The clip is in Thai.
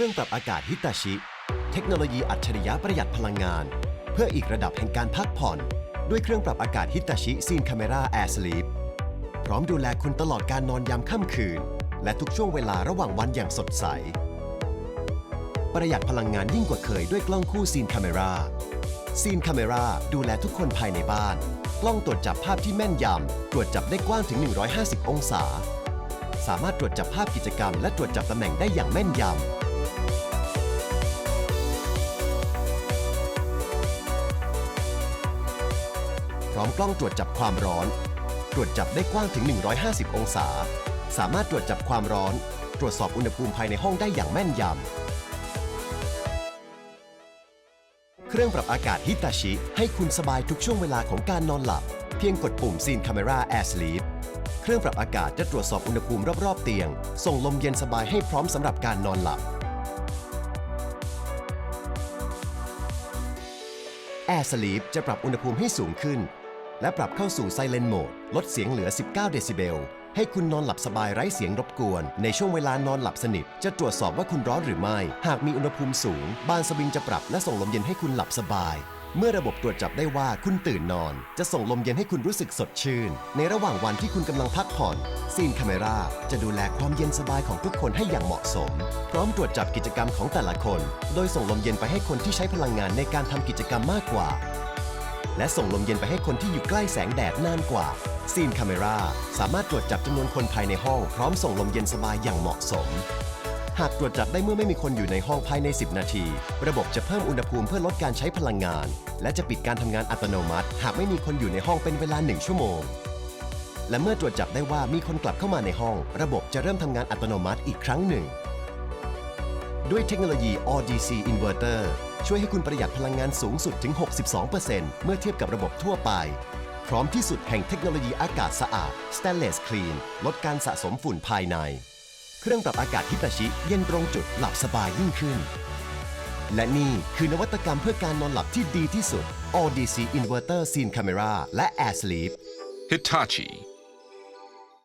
ครื่องปรับอากาศฮิตาชิ เทคโนโลยีอัจฉริยะประหยัดพลังงาน เพื่ออีกระดับแห่งการพักผ่อน ด้วยเครื่องปรับอากาศฮิตาชิซีนคาเมราแอร์สลีปพร้อมดูแลคุณตลอดการนอนยามค่ำคืน และทุกช่วงเวลาระหว่างวันอย่างสดใส ประหยัดพลังงานยิ่งกว่าเคยด้วยกล้องคู่ซีนคาเมราซีนคาเมราดูแลทุกคนภายในบ้าน กล้องตรวจจับภาพที่แม่นยำ ตรวจจับได้กว้างถึง 150 องศา สามารถตรวจจับภาพกิจกรรม และตรวจจับตำแหน่งได้อย่างแม่นยำ ร้อมกล้องตรวจจับความร้อน ตรวจจับได้กว้างถึง 150 องศา สามารถตรวจจับความร้อน ตรวจสอบอุณหภูมิภายในห้องได้อย่างแม่นยำ เครื่องปรับอากาศฮิตาชิ ให้คุณสบายทุกช่วงเวลาของการนอนหลับ เพียงกดปุ่มซีนคาเมราแอร์สลีปเครื่องปรับอากาศจะตรวจสอบอุณหภูมิรอบๆเตียง ส่งลมเย็นสบายให้พร้อมสำหรับการนอนหลับ Air Sleep จะปรับอุณหภูมิให้สูงขึ้น และปรับเข้าสู่ Silent Mode ลดเสียงเหลือ 19 เดซิเบล ให้คุณนอนหลับสบายไร้เสียงรบกวน ในช่วงเวลานอนหลับสนิท จะตรวจสอบว่าคุณร้อนหรือไม่ หากมีอุณหภูมิสูง บานสวิงจะปรับและส่งลมเย็นให้คุณหลับสบาย เมื่อระบบตรวจจับได้ว่าคุณตื่นนอน จะส่งลมเย็นให้คุณรู้สึกสดชื่น ในระหว่างวันที่คุณกำลังพักผ่อนซีนคาเมราจะดูแลความเย็นสบายของทุกคนให้อย่างเหมาะสม พร้อมตรวจจับกิจกรรมของแต่ละคน โดยส่งลมเย็นไปให้คนที่ใช้พลังงานในการทำกิจกรรมมากกว่า และส่งลมเย็นไปให้คนที่อยู่ใกล้แสงแดดนานกว่าซีนคาเมราสามารถตรวจจับจำนวนคนภายในห้องพร้อมส่งลมเย็นสบายอย่างเหมาะสม หากตรวจจับได้เมื่อไม่มีคนอยู่ในห้องภายใน 10 นาที ระบบจะเพิ่มอุณหภูมิเพื่อลดการใช้พลังงาน และจะปิดการทำงานอัตโนมัติ หากไม่มีคนอยู่ในห้องเป็นเวลา 1 ชั่วโมง และเมื่อตรวจจับได้ว่ามีคนกลับเข้ามาในห้อง ระบบจะเริ่มทำงานอัตโนมัติอีกครั้งหนึ่ง ด้วยเทคโนโลยี All DC Inverter ช่วยให้คุณประหยัดพลังงานสูงสุดถึง 62%เมื่อเทียบกับระบบทั่วไป พร้อมที่สุดแห่งเทคโนโลยีอากาศสะอาด Stainless Clean ลดการสะสมฝุ่นภายใน เครื่องปรับอากาศฮิตาชิ เย็นตรงจุดหลับสบายยิ่งขึ้น และนี่คือนวัตกรรมเพื่อการนอนหลับที่ดีที่สุด All DC Inverter Scene Camera และ Air Sleep Hitachi